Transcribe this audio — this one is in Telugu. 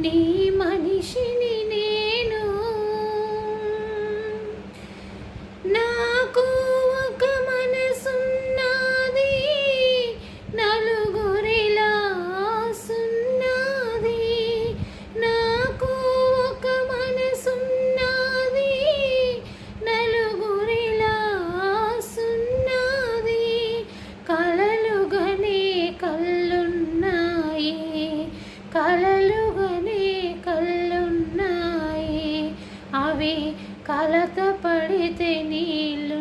నీ మనిషిని నేను. నాకు ఒక మనసున్నది నలుగురిలా సున్నది. నాకు ఒక మనసున్నది నలుగురిలా సున్నది. కలలుగనే కళ్ళున్నాయి కలలు అవి కలత పడితే నీళ్ళు